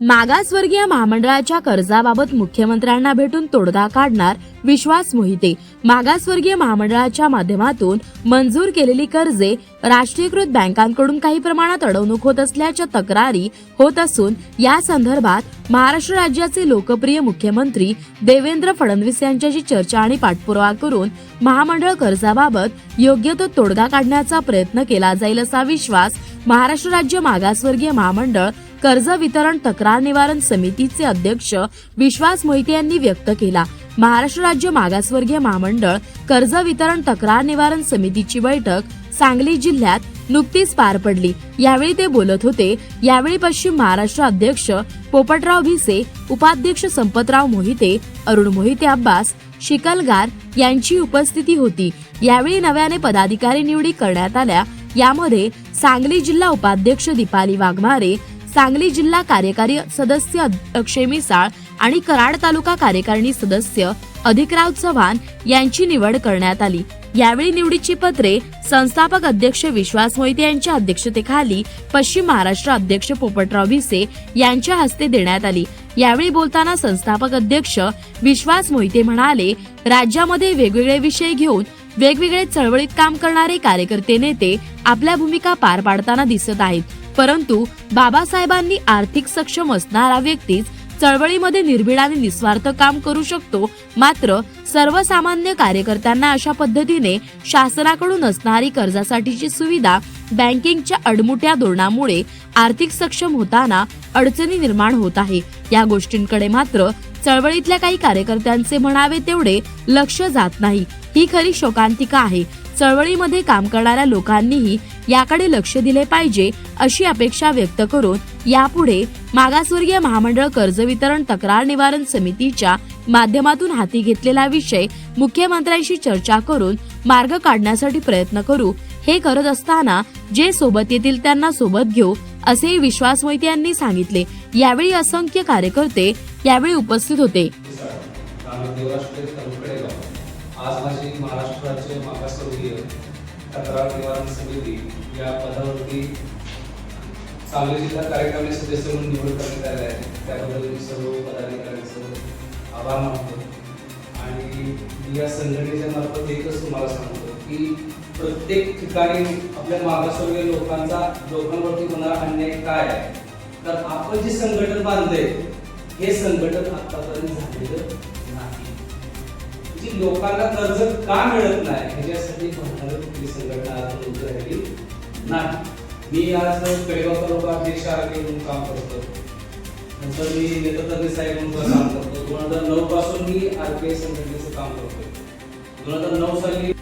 मागासवर्गीय महामंडळाच्या कर्जाबाबत मुख्यमंत्र्यांना भेटून तोडगा काढणार विश्वास मोहिते. मागासवर्गीय महामंडळाच्या माध्यमातून मंजूर केलेली कर्जे राष्ट्रीयकृत बँकांकडून काही प्रमाणात अडवणूक होत असल्याच्या तक्रारी होत असून या संदर्भात महाराष्ट्र राज्याचे लोकप्रिय मुख्यमंत्री देवेंद्र फडणवीस यांच्याशी चर्चा आणि पाठपुरावा करून महामंडळ कर्जाबाबत योग्य तो तोडगा काढण्याचा प्रयत्न केला जाईल असा विश्वास महाराष्ट्र राज्य मागासवर्गीय महामंडळ कर्ज वितरण तक्रार निवारण समितीचे अध्यक्ष विश्वास मोहिते यांनी व्यक्त केला. महाराष्ट्र राज्य मागासवर्गीय महामंडळ कर्ज वितरण तक्रार निवारण समितीची बैठक सांगली जिल्ह्यात नुकतीच पार पडली. यावेळी ते बोलत होते. यावेळी पश्चिम महाराष्ट्र अध्यक्ष पोपटराव भिसे उपाध्यक्ष संपतराव मोहिते अरुण मोहिते अब्बास शिकलगार यांची उपस्थिती होती. यावेळी नव्याने पदाधिकारी निवडी करण्यात आल्या. यामध्ये सांगली जिल्हा उपाध्यक्ष दीपाली वाघमारे सांगली जिल्हा कार्यकारी सदस्य अक्षय मिसाळ आणि कराड तालुका कार्यकारिणी सदस्य अधिकराव चव्हाण यांची निवड करण्यात आली. यावेळी निवडीची पत्रे संस्थापक अध्यक्ष विश्वास मोहिते यांच्या अध्यक्षतेखाली पश्चिम महाराष्ट्र अध्यक्ष पोपटराव भिसे यांच्या हस्ते देण्यात आली. यावेळी बोलताना संस्थापक अध्यक्ष विश्वास मोहिते म्हणाले राज्यामध्ये वेगवेगळे विषय घेऊन वेगवेगळे चळवळीत काम करणारे कार्यकर्ते नेते आपल्या भूमिका पार पाडताना दिसत आहेत. परंतु बाबासाहेबांनी आर्थिक सक्षम असणारा व्यक्तीच चळवळीमध्ये निर्भीड आणि निस्वार्थ काम करू शकतो. मात्र सर्वसामान्य कार्यकर्त्यांना अशा पद्धतीने शासनाकडून असणारी कर्जासाठीची सुविधा बँकिंगच्या अडमुट्या धोरणामुळे आर्थिक सक्षम होताना अडचणी निर्माण होत आहे. या गोष्टींकडे मात्र चळवळीतल्या काही कार्यकर्त्यांचे म्हणावे तेवढे लक्ष जात नाही. ही खरी शोकांतिका आहे. चळवळीमध्ये काम करणाऱ्या लोकांनीही याकडे लक्ष दिले पाहिजे अशी अपेक्षा व्यक्त करून यापुढे मागासवर्गीय महामंडळ कर्ज वितरण तक्रार निवारण समितीच्या माध्यमातून हाती घेतलेला विषय मुख्यमंत्र्यांशी चर्चा करून मार्ग काढण्यासाठी प्रयत्न करू. हे करत असताना जे सोबत येतील त्यांना सोबत घेऊ असेही विश्वास मोहिते यांनी सांगितले. यावेळी असंख्य कार्यकर्ते यावेळी उपस्थित होते. आज माझी मागासवर्गीय तक्रार निवारण समिती या पदावरती सांगली जिल्हा सदस्य म्हणून निवड करण्यात आले आहे. त्याबद्दल मी सर्व पदाधिकाऱ्यांचं आभार मानतो. आणि या संघटनेच्या मार्फत एकच तुम्हाला सांगतो की प्रत्येक ठिकाणी आपल्या मागासवर्गीय लोकांचा लोकांवरती होणारा अन्याय काय आहे? तर आपण जे संघटन बांधले हे संघटन आतापर्यंत झालेलं नाही. जी लोकांना कर्ज का मिळत नाही ह्याच्यासाठी म्हणणारं कुठली संघटना उभी राहिली नाही. मी आज पेडगाव तालुका अध्यक्ष आरोग्य म्हणून काम करतो. नंतर मी नेतृत्व साहेब म्हणून काम करतो. दोन हजार नऊ पासून मी आरपीआय संघटनेचं काम करतो. दोन हजार नऊ साली